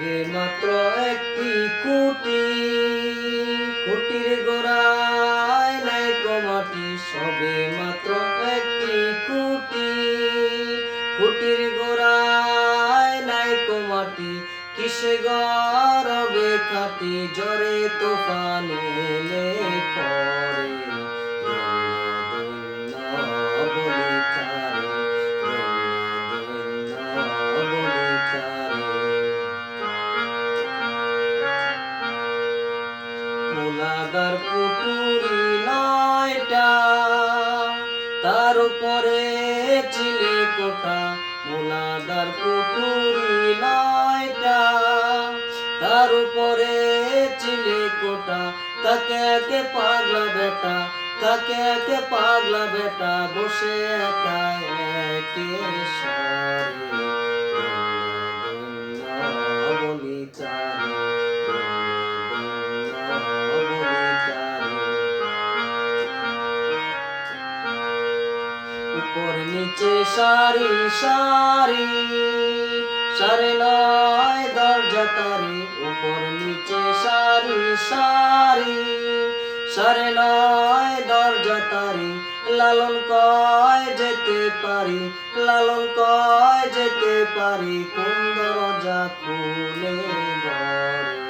সবে মাত্র একটি কুটি, কুটির গোড়ায় নাই কমাটি সবে মাত্র একটি কুটি, কুটির গোড়ায় নাই কমাটি কিসে গরবে খাটি জরে তুফানে এলে পরে? পুকুরি নয়টা তার উপরে চিলে কোটা মোলাদার নয়টা তার উপরে চিলে কোটা, তাকে পাগলা বেটা, তাকে একে পাগলা বেটা, বসে একা একে উপর নিচে সারি সারি, সারে নয় দরজা তারি। উপর নিচে সারি সারি, সারে নয় দরজা তারি। লালন কয় যেতে পারি, লালন কয় যেতে পারি, কোন দরজা খুলে ঘরে